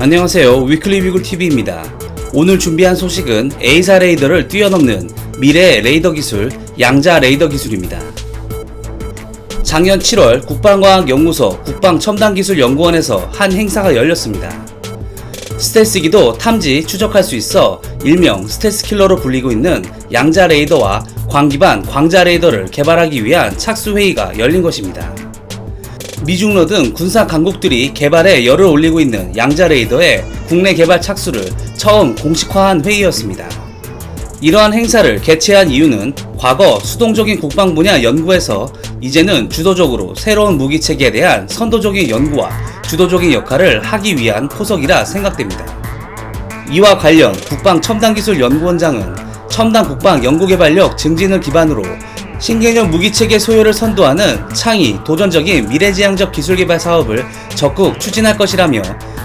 안녕하세요. 위클리 비글 TV입니다. 오늘 준비한 소식은 에이사 레이더를 뛰어넘는 미래 레이더 기술 양자 레이더 기술입니다. 작년 7월 국방과학연구소 국방첨단기술연구원에서 한 행사가 열렸습니다. 스텔스기도 탐지 추적할 수 있어 일명 스텔스 킬러로 불리고 있는 양자 레이더와 광기반 광자 레이더를 개발하기 위한 착수 회의가 열린 것입니다. 미중러 등 군사 강국들이 개발에 열을 올리고 있는 양자 레이더의 국내 개발 착수를 처음 공식화한 회의였습니다. 이러한 행사를 개최한 이유는 과거 수동적인 국방 분야 연구에서 이제는 주도적으로 새로운 무기 체계에 대한 선도적인 연구와 주도적인 역할을 하기 위한 포석이라 생각됩니다. 이와 관련 국방 첨단기술연구원장은 첨단 국방 연구개발력 증진을 기반으로 신개념 무기체계 소요를 선도하는 창의, 도전적인 미래지향적 기술개발 사업을 적극 추진할 것이라며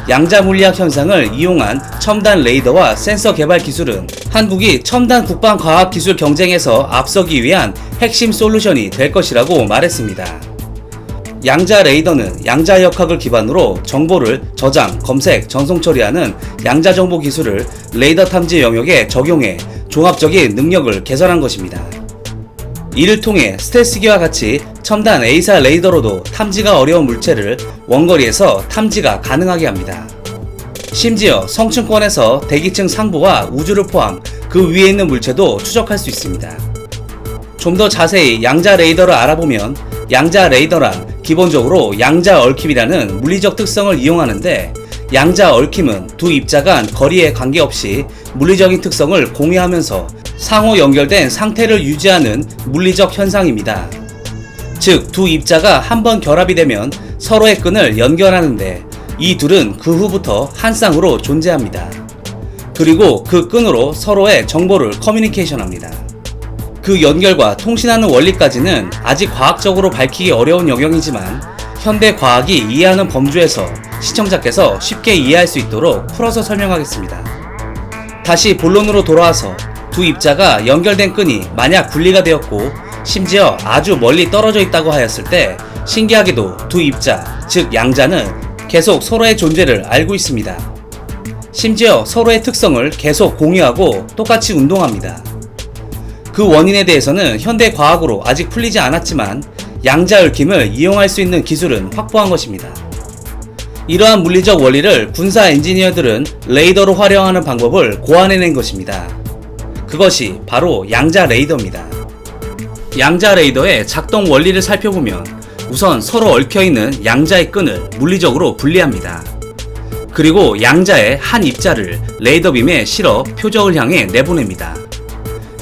양자 물리학 현상을 이용한 첨단 레이더와 센서 개발 기술은 한국이 첨단 국방 과학 기술 경쟁에서 앞서기 위한 핵심 솔루션이 될 것이라고 말했습니다. 양자 레이더는 양자 역학을 기반으로 정보를 저장, 검색, 전송 처리하는 양자 정보 기술을 레이더 탐지 영역에 적용해 종합적인 능력을 개선한 것입니다. 이를 통해 스텔스기와 같이 첨단 A사 레이더로도 탐지가 어려운 물체를 원거리에서 탐지가 가능하게 합니다. 심지어 성층권에서 대기층 상부와 우주를 포함 그 위에 있는 물체도 추적할 수 있습니다. 좀 더 자세히 양자 레이더를 알아보면 양자 레이더란 기본적으로 양자 얽힘이라는 물리적 특성을 이용하는데 양자 얽힘은 두 입자 간 거리에 관계없이 물리적인 특성을 공유하면서 상호 연결된 상태를 유지하는 물리적 현상입니다. 즉, 두 입자가 한번 결합이 되면 서로의 끈을 연결하는데 이 둘은 그 후부터 한 쌍으로 존재합니다. 그리고 그 끈으로 서로의 정보를 커뮤니케이션 합니다. 그 연결과 통신하는 원리까지는 아직 과학적으로 밝히기 어려운 영역이지만 현대 과학이 이해하는 범주에서 시청자께서 쉽게 이해할 수 있도록 풀어서 설명하겠습니다. 다시 본론으로 돌아와서 두 입자가 연결된 끈이 만약 분리가 되었고 심지어 아주 멀리 떨어져 있다고 하였을 때 신기하게도 두 입자, 즉 양자는 계속 서로의 존재를 알고 있습니다. 심지어 서로의 특성을 계속 공유하고 똑같이 운동합니다. 그 원인에 대해서는 현대 과학으로 아직 풀리지 않았지만 양자 얽힘을 이용할 수 있는 기술은 확보한 것입니다. 이러한 물리적 원리를 군사 엔지니어들은 레이더로 활용하는 방법을 고안해낸 것입니다. 그것이 바로 양자 레이더입니다. 양자 레이더의 작동 원리를 살펴보면 우선 서로 얽혀있는 양자의 끈을 물리적으로 분리합니다. 그리고 양자의 한 입자를 레이더빔에 실어 표적을 향해 내보냅니다.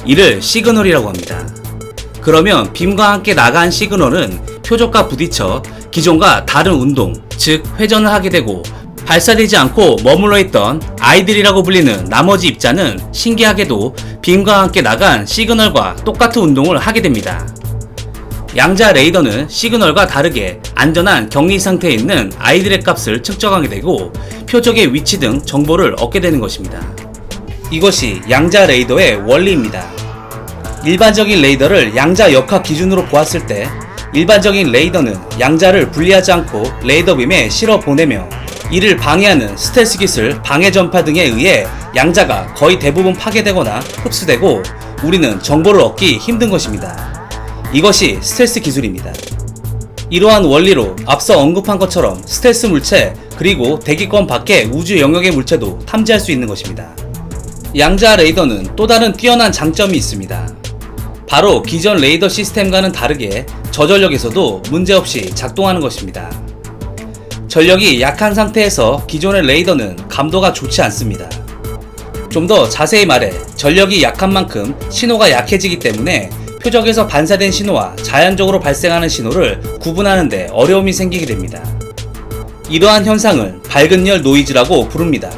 이를 시그널이라고 합니다. 그러면 빔과 함께 나간 시그널은 표적과 부딪혀 기존과 다른 운동, 즉 회전을 하게 되고 발사되지 않고 머물러 있던 아이들이라고 불리는 나머지 입자는 신기하게도 빔과 함께 나간 시그널과 똑같은 운동을 하게 됩니다. 양자 레이더는 시그널과 다르게 안전한 격리 상태에 있는 아이들의 값을 측정하게 되고 표적의 위치 등 정보를 얻게 되는 것입니다. 이것이 양자 레이더의 원리입니다. 일반적인 레이더를 양자 역학 기준으로 보았을 때 일반적인 레이더는 양자를 분리하지 않고 레이더빔에 실어 보내며 이를 방해하는 스텔스 기술, 방해 전파 등에 의해 양자가 거의 대부분 파괴되거나 흡수되고 우리는 정보를 얻기 힘든 것입니다. 이것이 스텔스 기술입니다. 이러한 원리로 앞서 언급한 것처럼 스텔스 물체 그리고 대기권 밖의 우주 영역의 물체도 탐지할 수 있는 것입니다. 양자 레이더는 또 다른 뛰어난 장점이 있습니다. 바로 기존 레이더 시스템과는 다르게 저전력에서도 문제없이 작동하는 것입니다. 전력이 약한 상태에서 기존의 레이더는 감도가 좋지 않습니다. 좀 더 자세히 말해 전력이 약한 만큼 신호가 약해지기 때문에 표적에서 반사된 신호와 자연적으로 발생하는 신호를 구분하는데 어려움이 생기게 됩니다. 이러한 현상을 밝은 열 노이즈라고 부릅니다.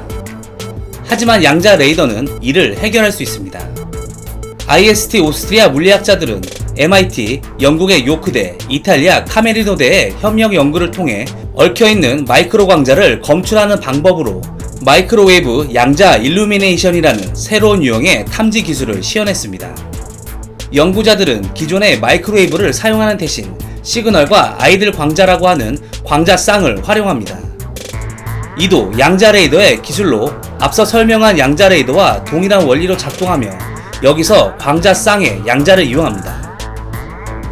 하지만 양자 레이더는 이를 해결할 수 있습니다. IST 오스트리아 물리학자들은 MIT, 영국의 요크대, 이탈리아 카메리노대의 협력 연구를 통해 얽혀있는 마이크로 광자를 검출하는 방법으로 마이크로웨이브 양자 일루미네이션이라는 새로운 유형의 탐지 기술을 시연했습니다. 연구자들은 기존의 마이크로웨이브를 사용하는 대신 시그널과 아이들 광자라고 하는 광자 쌍을 활용합니다. 이도 양자 레이더의 기술로 앞서 설명한 양자 레이더와 동일한 원리로 작동하며 여기서 광자 쌍의 양자를 이용합니다.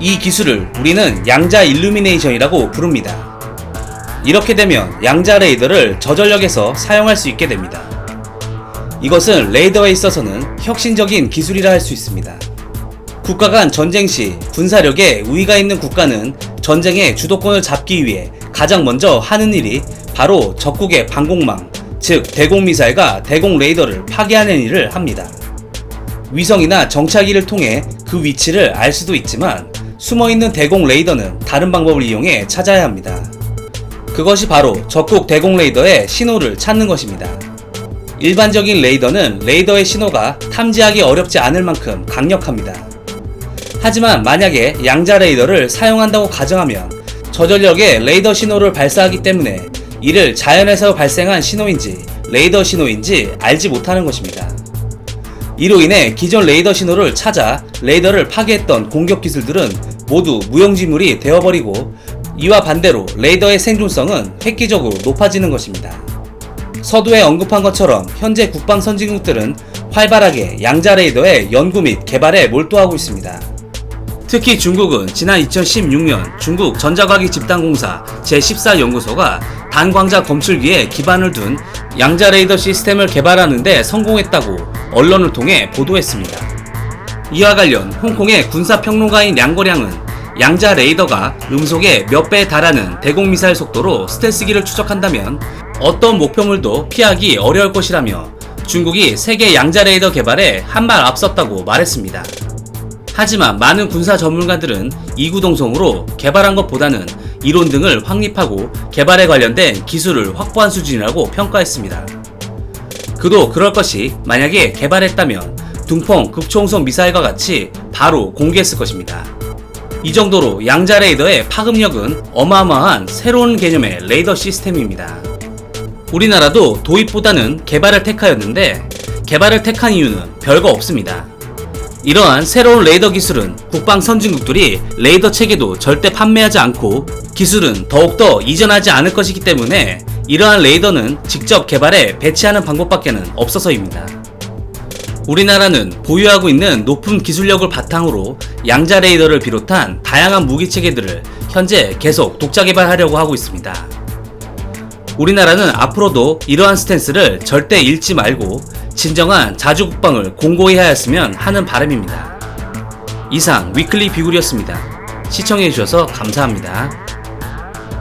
이 기술을 우리는 양자 일루미네이션이라고 부릅니다. 이렇게 되면 양자 레이더를 저전력에서 사용할 수 있게 됩니다. 이것은 레이더에 있어서는 혁신적인 기술이라 할 수 있습니다. 국가 간 전쟁 시 군사력에 우위가 있는 국가는 전쟁의 주도권을 잡기 위해 가장 먼저 하는 일이 바로 적국의 방공망, 즉 대공 미사일과 대공 레이더를 파괴하는 일을 합니다. 위성이나 정찰기를 통해 그 위치를 알 수도 있지만 숨어있는 대공 레이더는 다른 방법을 이용해 찾아야 합니다. 그것이 바로 적국 대공 레이더의 신호를 찾는 것입니다. 일반적인 레이더는 레이더의 신호가 탐지하기 어렵지 않을 만큼 강력합니다. 하지만 만약에 양자 레이더를 사용한다고 가정하면 저전력의 레이더 신호를 발사하기 때문에 이를 자연에서 발생한 신호인지 레이더 신호인지 알지 못하는 것입니다. 이로 인해 기존 레이더 신호를 찾아 레이더를 파괴했던 공격 기술들은 모두 무용지물이 되어버리고 이와 반대로 레이더의 생존성은 획기적으로 높아지는 것입니다. 서두에 언급한 것처럼 현재 국방 선진국들은 활발하게 양자 레이더의 연구 및 개발에 몰두하고 있습니다. 특히 중국은 지난 2016년 중국 전자과기 집단공사 제14연구소가 단광자 검출기에 기반을 둔 양자 레이더 시스템을 개발하는데 성공했다고 언론을 통해 보도했습니다. 이와 관련 홍콩의 군사평론가인 량거량은 양자 레이더가 음속의 몇 배에 달하는 대공미사일 속도로 스텔스기를 추적한다면 어떤 목표물도 피하기 어려울 것이라며 중국이 세계 양자 레이더 개발에 한 발 앞섰다고 말했습니다. 하지만 많은 군사 전문가들은 이구동성으로 개발한 것보다는 이론 등을 확립하고 개발에 관련된 기술을 확보한 수준이라고 평가했습니다. 그도 그럴 것이 만약에 개발했다면 둥펑 극초음속 미사일과 같이 바로 공개했을 것입니다. 이 정도로 양자 레이더의 파급력은 어마어마한 새로운 개념의 레이더 시스템입니다. 우리나라도 도입보다는 개발을 택하였는데 개발을 택한 이유는 별거 없습니다. 이러한 새로운 레이더 기술은 국방 선진국들이 레이더 체계도 절대 판매하지 않고 기술은 더욱더 이전하지 않을 것이기 때문에 이러한 레이더는 직접 개발해 배치하는 방법밖에는 없어서입니다. 우리나라는 보유하고 있는 높은 기술력을 바탕으로 양자 레이더를 비롯한 다양한 무기 체계들을 현재 계속 독자 개발하려고 하고 있습니다. 우리나라는 앞으로도 이러한 스탠스를 절대 잃지 말고 진정한 자주 국방을 공고히 하였으면 하는 바람입니다. 이상 위클리 비굴이었습니다. 시청해주셔서 감사합니다.